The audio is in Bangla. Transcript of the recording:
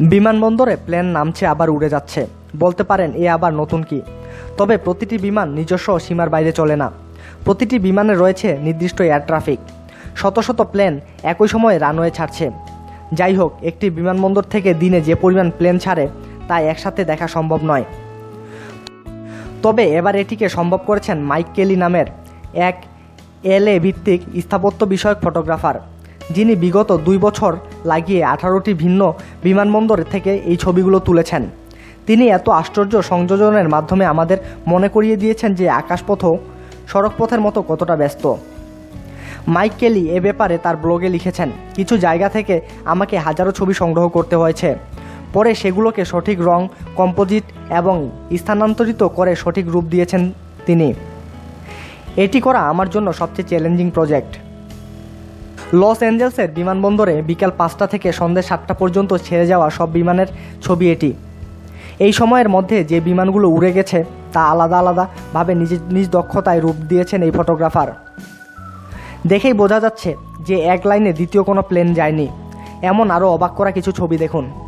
বিমানবন্দরে প্লেন নামছে, আবার উড়ে যাচ্ছে। বলতে পারেন, এ আবার নতুন কি? তবে প্রতিটি বিমান নিজস্ব সীমার বাইরে চলে না। প্রতিটি বিমানে রয়েছে নির্দিষ্ট এয়ার ট্রাফিক। শত শত প্লেন একই সময়ে রানওয়ে ছাড়ছে। যাই হোক, একটি বিমানবন্দর থেকে দিনে যে পরিমাণ প্লেন ছাড়ে, তা একসাথে দেখা সম্ভব নয়। তবে এবার এটিকে সম্ভব করেছেন মাইক কেলি নামের এক এলএ ভিত্তিক স্থাপত্য বিষয়ক ফটোগ্রাফার। যিনি বিগত দুই বছর লাগিয়ে আঠারোটি ভিন্ন বিমানবন্দর থেকে এই ছবিগুলো তুলেছেন। তিনি এত আশ্চর্য সংযোজনের মাধ্যমে আমাদের মনে করিয়ে দিয়েছেন যে আকাশপথও সড়কপথের মতো কতটা ব্যস্ত। মাইক কেলি এ ব্যাপারে তার ব্লগে লিখেছেন, কিছু জায়গা থেকে আমাকে হাজারো ছবি সংগ্রহ করতে হয়েছে। পরে সেগুলোকে সঠিক রং, কম্পোজিট এবং স্থানান্তরিত করে সঠিক রূপ দিয়েছেন তিনি। এটি করা আমার জন্য সবচেয়ে চ্যালেঞ্জিং প্রজেক্ট। লস অ্যাঞ্জেলসের বিমানবন্দরে বিকাল পাঁচটা থেকে সন্ধ্যে সাতটা পর্যন্ত ছেড়ে যাওয়া সব বিমানের ছবি এটি। এই সময়ের মধ্যে যে বিমানগুলো উড়ে গেছে, তা আলাদা আলাদাভাবে নিজ নিজ দক্ষতায় রূপ দিয়েছেন এই ফটোগ্রাফার। দেখেই বোঝা যাচ্ছে যে এক লাইনে দ্বিতীয় কোনো প্লেন যায়নি। এমন আরও অবাক করা কিছু ছবি দেখুন।